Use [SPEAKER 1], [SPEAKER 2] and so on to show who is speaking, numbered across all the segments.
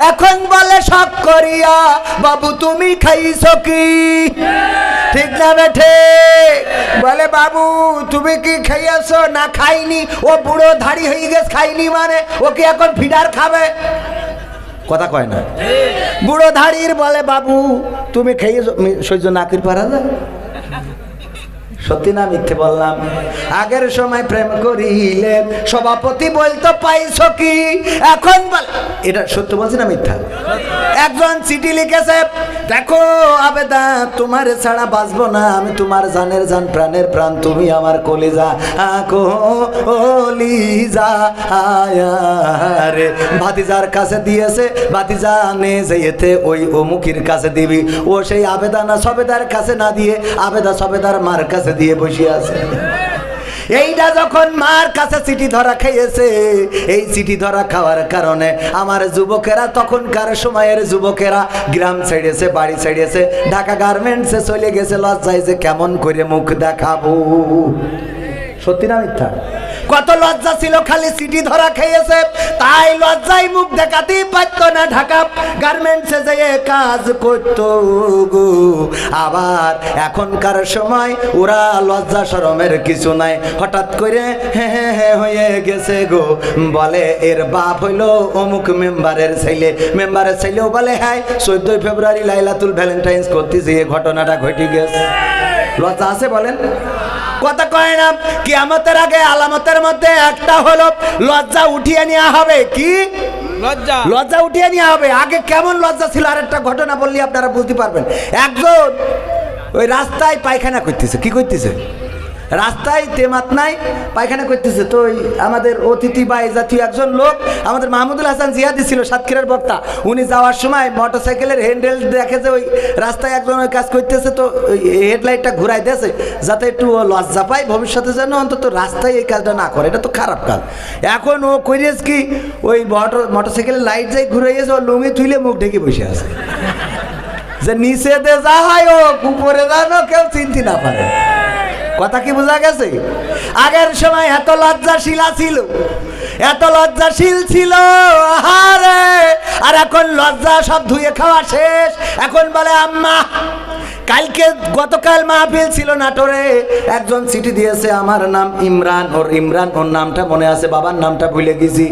[SPEAKER 1] এখন বলে সব করিয়া, বাবু, তুমি খাইছো কি? ঠিক না বেঠে? বলে, বাবু, তুমি কি খাইয়াছো? না খাইনি। ও বুড়ো ধাড়ি হয়ে গেছে, খাইনি মানে। ও কি এখন ফিডার খাবে? কথা কয় না। বুড়ো ধাড়ির বলে, বাবু, তুমি খাইয়েছো? সহ্য নাকির পারা যায়? সত্যি না মিথ্যে বললাম? আগের সময় প্রেম করিলে সভাপতি বলতো, পাইছো কি? এখন বল। এটা সত্য বলছি না মিথ্যা? একজন চিঠি লিখেছে, দেখো আবেদা, তোমার ছাড়া বাঁচবো না, আমি তোমার জানের জান, প্রাণের প্রাণ, তুমি আমার কলিজা, আকো লিজা আয়ারে ভাতিজার কাছে দিয়েছে, ভাতিজা, নে যেতে ওই অমুকির কাছে দিবি। ও সেই আবেদা না সবেদার কাছে না দিয়ে, আবেদা, সবেদার মার কাছে দিয়ে বসে আছে। এইটা যখন মার কাছে চিঠি ধরা খাইয়েছে এই চিঠি ধরা খাওয়ার কারণে আমার যুবকেরা, তখনকার সময়ের যুবকেরা গ্রাম ছেড়েছে, বাড়ি ছেড়েছে, ঢাকা গার্মেন্টসে চলে গেছে, লজ্জায় যে কেমন করে মুখ দেখাবো। সত্যি না মিথ্যা? কত লজ্জা ছিল খালি সিটি ধরা খেয়েছে। তাই লজ্জায় মুখ দেখাতেই পারত না ঢাকা। গার্মেন্টসে যেয়ে কাজ করত গো। আবার এখনকার সময় ওরা লজ্জা শরমের কিছু নাই। হঠাৎ করে হে হে হয়ে গেছে গো। বলে, এর বাপ হইল অমুক মেম্বারের ছেলে। মেম্বারের ছেলেও বলে হ্যাঁ চোদ্দই ফেব্রুয়ারি লাইলাতুল ভ্যালেন্টাইন্স করতে যেয়ে ঘটনাটা ঘটে গেছে। লজ্জা আছে বলেন? কথা কয় না কিয়ামতের আগে আলামতের মধ্যে একটা হলো লজ্জা উঠিয়ে নেওয়া হবে। কি?
[SPEAKER 2] লজ্জা?
[SPEAKER 1] লজ্জা উঠিয়ে নেওয়া হবে। আগে কেমন লজ্জা ছিল? আর একটা ঘটনা বললে আপনারা বুঝতে পারবেন। একজন ওই রাস্তায় পায়খানা করতেছে। কি করতেছে? রাস্তায় তেমাত নাই, পায়খানা করতেছে। তো ওই আমাদের অতিথি বা এই জাতীয় একজন লোক, আমাদের মাহমুদুল হাসান জিয়াদি ছিল সাতক্ষীরার বক্তা। উনি যাওয়ার সময় মোটর সাইকেলের হ্যান্ডেল দেখে যে ওই রাস্তায় একজন ওই কাজ করতেছে, তো ওই হেডলাইটটা ঘুরাই দিয়েছে, যাতে একটু লজ্জা পায় ভবিষ্যতে যেন অন্তত রাস্তায় এই কাজটা না করে। এটা তো খারাপ কাজ। এখন ও করিয়েছে কি, ওই মোটর মোটর সাইকেলের লাইট যাই ঘুরাইয়েছে ও লুঙ্গি থুইলে মুখ ঢেকে বসে আছে। যে নিচে দে যা হয় ও উপরে জানো কেউ চিনতে না পারে। কথা কি বোঝা গেছে? আগের সময় এত লজ্জাশীলা ছিল, এত লজ্জাশীল ছিল, আহারে! আর এখন লজ্জা সব ধুয়ে খাওয়া শেষ। এখন বলে, আম্মা, কালকে গতকাল মাহফিল ছিল নাটোরে, একজন চিঠি দিয়েছে, আমার নাম ইমরান, ওর ইমরান, ওর নামটা মনে আছে, বাবার নামটা ভুলে গেছি।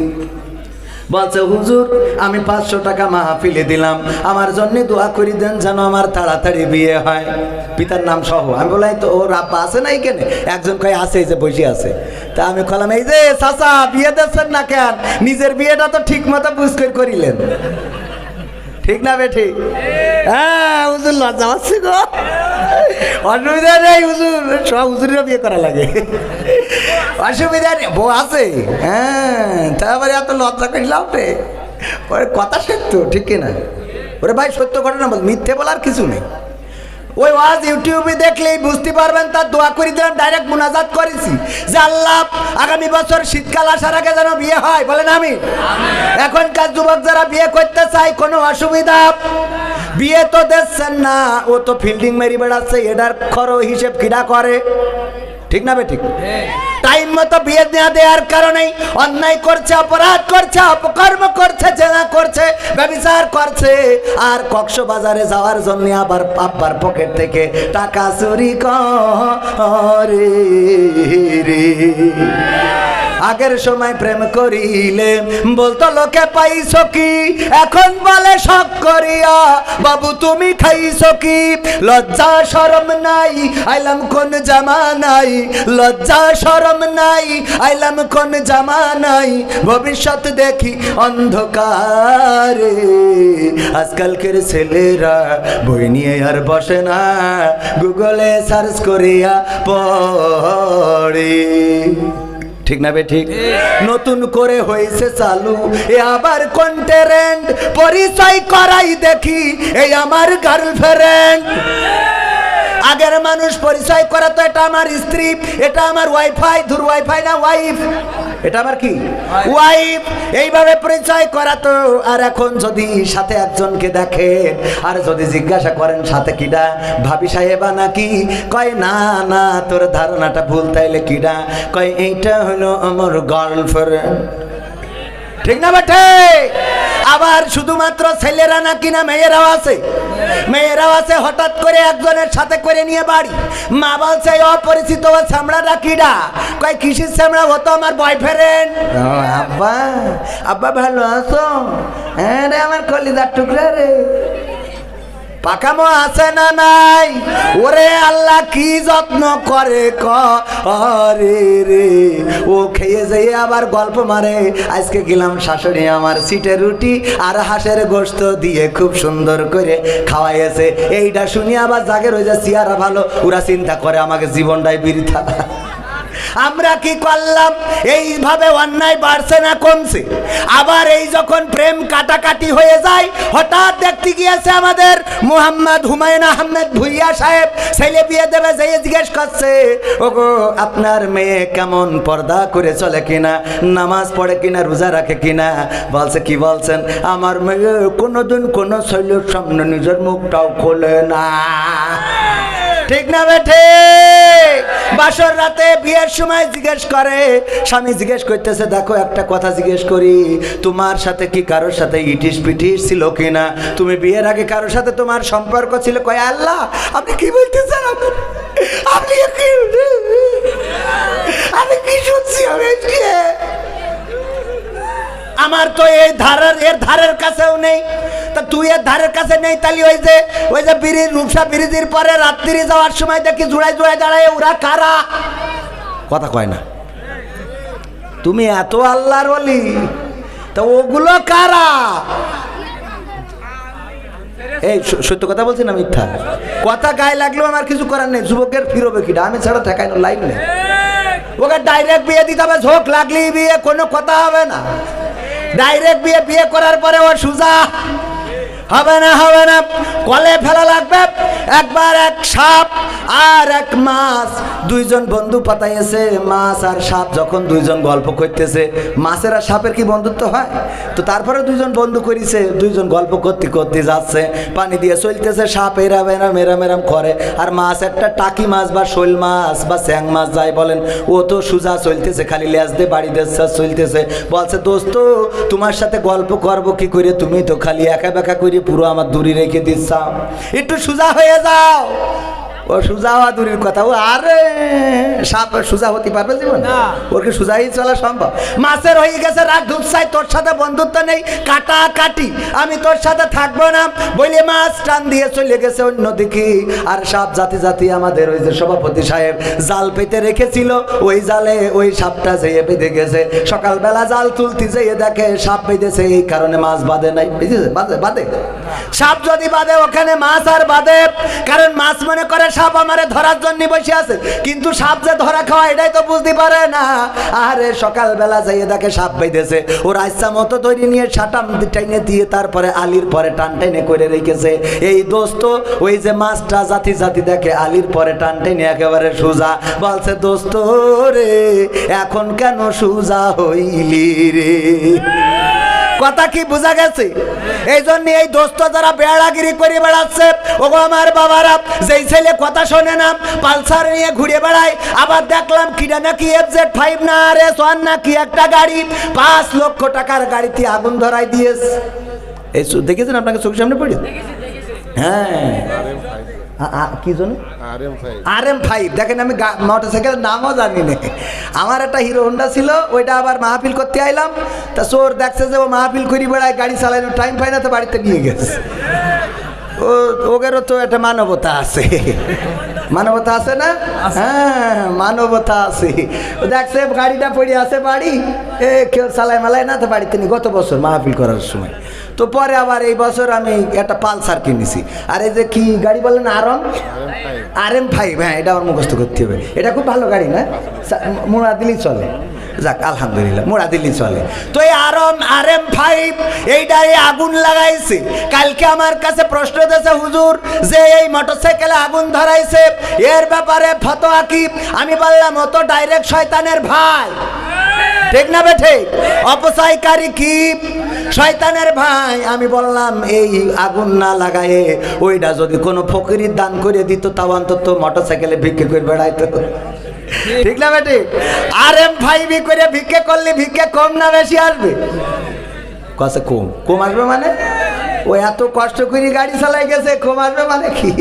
[SPEAKER 1] বলছে, হুজুর, আমি পাঁচশো টাকা মাহফিলে দিলাম। আমার জন্য দোয়া করি দেন যেন আমার তাড়াতাড়ি বিয়ে হয়। পিতার নাম সহ। আমি বলাই তো ওর আব্বা আছে না এইখানে একজন কয়, আছে, এই যে বসে আছে। তা আমি কলাম, এই যে চাচা, বিয়ে দিচ্ছেন না কেন? নিজের বিয়েটা তো ঠিক মতো বুঝ করে করিলেন। ঠিক না বে, ঠিক? হ্যাঁ হুজুর, লজ্জা পাচ্ছি গো। অসুবিধা নেই, হুজুর। সব হুজুরেরও বিয়ে করা লাগে। অসুবিধা নেই, বউ আছে। হ্যাঁ তারপরে এত লজ্জা করলাম রে ওরে কথা সত্য, ঠিক কিনা? ওরে ভাই, সত্য ঘটনা বল, মিথ্যে বলার কিছু নেই। ওই ওয়াজ ইউটিউবে দেখলেই বুঝতে পারবেন, তার দোয়া করে দিলাম ডাইরেক্ট মোনাজাত করেছি। যে আল্লাহ, আগামী বছর শীতকাল আসার আগে যেন বিয়ে হয়, বলেন আমি। এখনকার যুবক যারা বিয়ে করতে চায়, কোনো অসুবিধা। বিয়ে তো দেখছেন না, ও তো ফিল্ডিং মেরি বেড়াচ্ছে, এটার খরচ হিসেব কিরা করে। ঠিক না বে ঠিক টাইম মতো বিয়ে দেওয়া দেওয়ার কারণেই অন্যায় করছে অপরাধ করছে অপকর্ম করছে জেনা করছে ব্যবচার করছে। আর কক্সবাজারে যাওয়ার জন্য আবার আব্বার পকেট থেকে টাকা চুরি করে আগের সময় প্রেম করিলে বলতো লোকে পাইছো কি? এখন বলে শখ করিয়া বাবু তুমি খাইছো কি? লজ্জা শরম নাই আইলাম কোন জামানাই লজ্জা, শরম নাই, আইলাম কোন জামা নাই, ভবিষ্যৎ দেখি অন্ধকারে। আজকালকের ছেলেরা বই নিয়ে আর বসে না, গুগলে সার্চ করিয়া পড়ে। ঠিক না বে, ঠিক? নতুন করে হয়েছে চালু, এ আবার কোন কন্টেরেন্ট পরিচয় করাই দেখি, এই আমার গার্লফ্রেন্ড আগের মানুষ পরিচয় করা তো এটা আমার স্ত্রী, এটা আমার ওয়াইফাই, ধুর ওয়াইফাই না, ওয়াইফ। এটা আমার কি? ওয়াইফ। এইভাবে পরিচয় করা তো, আর এখন যদি সাথে একজনকে দেখে, আর যদি জিজ্ঞাসা করেন সাথে কিডা? ভাবি সাহেবা নাকি? কয়, না না, তোর ধারণাটা ভুল, তাইলে কিডা? কয়, এইটা হলো আমার গার্লফ্রেন্ড ঠিক না বেঠে আবার শুধুমাত্র ছেলেরা নাকি না মেয়েরাও আছে? মেয়েরাও আছে, হঠাৎ করে একজনের সাথে করে নিয়ে বাড়ি। মা বলছে অপরিচিত ও কিডা? কয়, কিসির ছামড়া হতো আমার বয়ফ্রেন্ড আব্বা আব্বা ভালো আছো? হ্যাঁ রে, আমার কলিদার টুকরা রে। পাকামো আছে না নাই? ওরে আল্লাহ কি যত্ন করে করে রে। ও খেয়ে যেয়ে আবার গল্প মারে। আজকে গেলাম শাশুড়ি আমার সিটে রুটি আর হাঁসের গোস্ত দিয়ে খুব সুন্দর করে খাওয়াইয়েছে। এইটা শুনি আবার জাগের হয়ে যায় সিয়ারা ভালো। ওরা চিন্তা করে আমাকে জীবনটাই বৃথা। আমরা কি করলাম? এইভাবে অন্যায় বাড়ছে না কমছে। আবার এই যখন প্রেম কাটাকাটি হয়ে যায়, হঠাৎ দেখতে গিয়েছে আমাদের মুহাম্মদ হুমায়ুন আহমেদ ভুইয়া সাহেব। ছেলে বিয়ে দেবে যে জিজ্ঞেস করছে, ওগো, আপনার মেয়ে কেমন পর্দা করে চলে কিনা? নামাজ পড়ে কিনা? রোজা রাখে কিনা? বলছে, কি বলছেন? আমার মেয়ে কোনোদিন কোনো শৈলের সামনে নিজের মুখটাও খোলে না। ঠিক না বেঠে বাসর রাতে বিয়ের সময় জিজ্ঞেস করে, স্বামী জিজ্ঞেস করতেছে, দেখো, একটা কথা জিজ্ঞেস করি, তোমার সাথে কি কারোর সাথে ইটিস পিটিস ছিল কিনা? তুমি বিয়ের আগে কারোর সাথে তোমার সম্পর্ক ছিল? কয়, আল্লাহ, আপনি কি বলতেছেন? আপনি- কি আমি কি শুনছি আমি আমার তো এই ধারের, এর ধারের কাছেও নেই। তা তুই এর ধারের কাছে নেই তাহলে ওই যে ওই যে বিড়ির রূপসা বিরিজির পরে রাত্রি যাওয়ার সময় দেখি জোড়ায় জোড়ায় দাঁড়ায়, ওরা কারা? কথা কয় না। তুমি এত আল্লাহর বলি তা ওগুলো কারা? এই সত্য কথা বলছি না মিথ্যা? কথা গায়ে লাগলেও আমার কিছু করার নেই, যুবকের ফিরবে কিটা আমি ছাড়া ঠেকাই না, লাইন নেই। ওকে ডাইরেক্ট বিয়ে দিতে হবে, ঝোঁক লাগলেই বিয়ে, কোনো কথা হবে না। ডাইরেক্ট বিয়ে বিয়ে করার পরে ও সুজা হবে না হবে না কলে ফেলা লাগবে। একবার এক সাপ আর এক মাছ। দুইজন বন্ধু পাতাইছে মাছ আর সাপ। যখন দুইজন গল্প করতেছে, মাছের আর সাপের কি বন্ধুত্ব হয়? তো তারপরে দুইজন বন্ধু করিছে, দুইজন গল্প করতে করতে যাচ্ছে, পানি দিয়ে চলতেছে, সাপ এরাম এরাম এরাম এরাম করে। আর মাছ, একটা টাকি মাছ বা শোল মাছ বা স্যাং মাছ যাই বলেন, ও তো সুজা চলতেছে, খালি লেজ দিয়ে বাড়ি দেশা চলতেছে। বলছে, দোস্ত, তোমার সাথে গল্প করব কি করে? তুমি তো খালি একা বেকা করে পুরো আমার দূরে রেখে দিচ্ছাও একটু সোজা হয়ে যাও। ও সুজা হওয়া দূরের কথা। ও আরে সাপ সুজা হতে পারবে জীবন? ওর কি সুজাই চলা সম্ভব? মাছের হয়ে গেছে রাগ ধুপসাই তোর সাথে বন্ধুত্ব নেই কাটা কাটি আমি তোর সাথে থাকব না বলে মাছ টান দিয়ে চলে গেছে অন্যদিকে। আর সাপ জাতি জাতি আমাদের ওই যে সভাপতি সাহেব জাল পেতে রেখেছিল ওই জালে ওই সাপটা যেয়ে বেঁধে গেছে। সকালবেলা জাল তুলতে যেয়ে দেখে সাপ বেঁধেছে এই কারণে মাছ বাঁধে নাই। বুঝেছে বাঁধে বাঁধে। সাপ যদি বাঁধে ওখানে মাছ আর বাঁধে। কারণ মাছ মনে করে সাপ আমারে ধরার জন্য বসে আছে। কিন্তু সাপ যে ধরা খাওয়া এটাই তো বুঝতে পারে না। আরে, সকালবেলা যাইয়ে দেখে সাপ বেঁধেছে। ওর আইসা মতো তৈরি নিয়ে সাটাম টাইনে দিয়ে তারপরে আলির পরে টান টেনে করে রেখেছে। এই দোস্ত, ওই যে মাছটা জাতি জাতি দেখে আলির পরে টান টেনে একেবারে সোজা বলছে, দোস্ত রে, এখন কেন সোজা হইলি রে? কথা কি বোঝা গেছে? এই জন্য এই দোস্ত যারা বেড়াগিরি করে বেড়াচ্ছে, ওগো আমার বাবারা, যেই ছেলে কথা শোনে না, পালসার নিয়ে ঘুরে বেড়ায়, আবার দেখলাম কিনা নাকি এফ জেড ফাইভ না আর এস ওয়ান নাকি একটা গাড়ি, পাঁচ লক্ষ টাকার গাড়িতে আগুন ধরাই দিয়েছে। এই দেখেছেন আপনাকে চোখের সামনে পড়ে? হ্যাঁ। কি জন্য আর এম ফাইভ। দেখেন আমি মোটর সাইকেলের নামও জানি না। আমার একটা হিরো হোন্ডা ছিল ওইটা আবার মাহফিল করতে আইলাম। তা চোর দেখছে যে ও মাহফিল করি বেড়ায় গাড়ি চালানো টাইম পায় না তো বাড়িতে নিয়ে গেছে। ও ওদেরও তো একটা মানবতা আছে। মানবতা আছে না? হ্যাঁ মানবতা আছে। ও দেখছে গাড়িটা পড়ে আছে বাড়ি। এ কেউ চালায় মালায় না তো বাড়িতে নি গত বছর মাহফিল করার সময়। তো পরে আবার এই বছর আমি একটা পালসার কিনেছি। আর এই যে কি গাড়ি বলেন আরম আর এম ফাইভ হ্যাঁ এটা আমার মুখস্থ করতে হবে। এটা খুব ভালো গাড়ি না? মোড়া দিলেই চলে। যাক, আলহামদুলিল্লাহ, মোড়া দিল্লি চলে। তো এই আরম আর এম ফাইভ, এইটাই আগুন লাগাইছে। কালকে আমার কাছে প্রশ্ন দিয়েছে হুজুর, যে এই মোটরসাইকেলে আগুন ধরাইছে, এর ব্যাপারে ফতোয়া কি? আমি বললাম, ও তো ডাইরেক্ট শয়তানের ভাই। ঠিক না বে ঠিক? অপচয়কারী কি? শয়তানের ভাই, আমি বললাম, এই আগুন না লাগায়ে ওইটা যদি কোনো ফকিরির দান করে দিত, তাও অন্তত মোটর সাইকেলে ভিক্ষে করে বেড়াইতো। ঠিক না বেটি আর এম ফাইভ করে ভিক্ষে করলে ভিক্ষে কম না বেশি আসবে? কসে কম? কম আসবে মানে? ও এত কষ্ট করে গাড়ি চালাই গেছে কম মানে কি?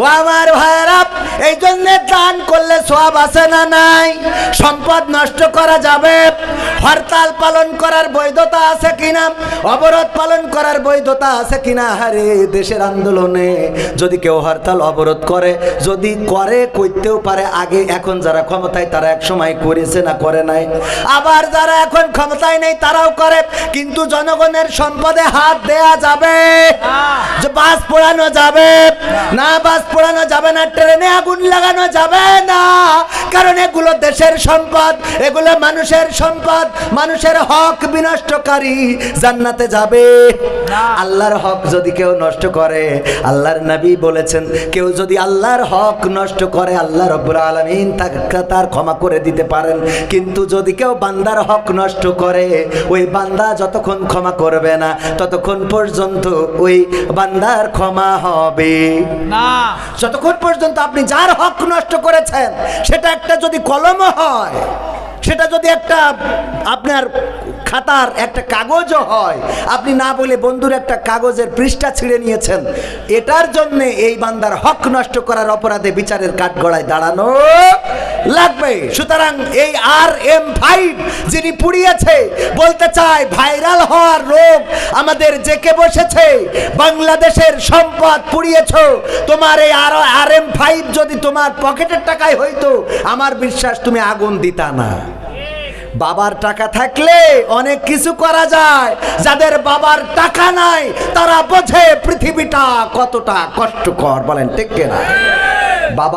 [SPEAKER 1] ও আমার ভাইয়েরা এই জন্য দান করলে সব আছে না নাই? সম্পদ নষ্ট করা যাবে? হরতাল পালন করার বৈধতা আছে কিনা? অবরোধ পালন করার বৈধতা আছে কিনা? হারে দেশের আন্দোলনে যদি কেউ হরতাল, অবরোধ করে, যদি করে, করতেও পারে, আগে এখন যারা ক্ষমতায়, তারা এক সময় করেছে না করে নাই? আবার যারা এখন ক্ষমতায় নেই, তারাও করে, কিন্তু জনগণের সম্পদে হাত দেয়া যাবে যে বাস পোড়ানো যাবে না বাস পোড়ানো যাবে না ট্রেনে আগুন লাগানো যাবে না। কারণ এগুলো দেশের সম্পদ এগুলো মানুষের সম্পদ। মানুষের হক বিনষ্টকারী জান্নাতে যাবে। আল্লাহর হক যদি কেউ নষ্ট করে আল্লাহর নবী বলেছেন কেউ যদি আল্লাহর হক নষ্ট করে আল্লাহ রব্বুল আলমিন তাকে তার ক্ষমা করে দিতে পারেন। কিন্তু যদি কেউ বান্দার হক নষ্ট করে ওই বান্দা যতক্ষণ ক্ষমা করবে না ততক্ষণ পর্যন্ত ওই বান্দার ক্ষমা হবে।
[SPEAKER 2] না।
[SPEAKER 1] যতক্ষণ পর্যন্ত আপনি যার হক নষ্ট করেছেন সেটা একটা যদি কলম হয় সেটা যদি একটা আপনার খাতার একটা কাগজও হয় আপনি না বলে বন্ধুর একটা কাগজের পৃষ্ঠা ছিঁড়ে নিয়েছেন এটার জন্য এই বান্দার হক নষ্ট করার অপরাধে বিচারের কাঠগড়ায় দাঁড়ানো লাগবে। সুতরাং এই আর এম ফাইভ যিনি পুড়িয়েছে বলতে চায় ভাইরাল হওয়ার রোগ আমাদের জেকে বসেছে, বাংলাদেশের সম্পদ পুড়িয়েছ। তোমার এই আর আর এম ফাইভ যদি তোমার পকেটের টাকায় হইতো, আমার বিশ্বাস তুমি আগুন দিতা না। বাবার টাকা থাকলে অনেক কিছু করা যায়। যাদের বাবার টাকা নাই, তারা বোঝে পৃথিবীটা কতটা কষ্টকর। বলেন, ঠিক না বাবা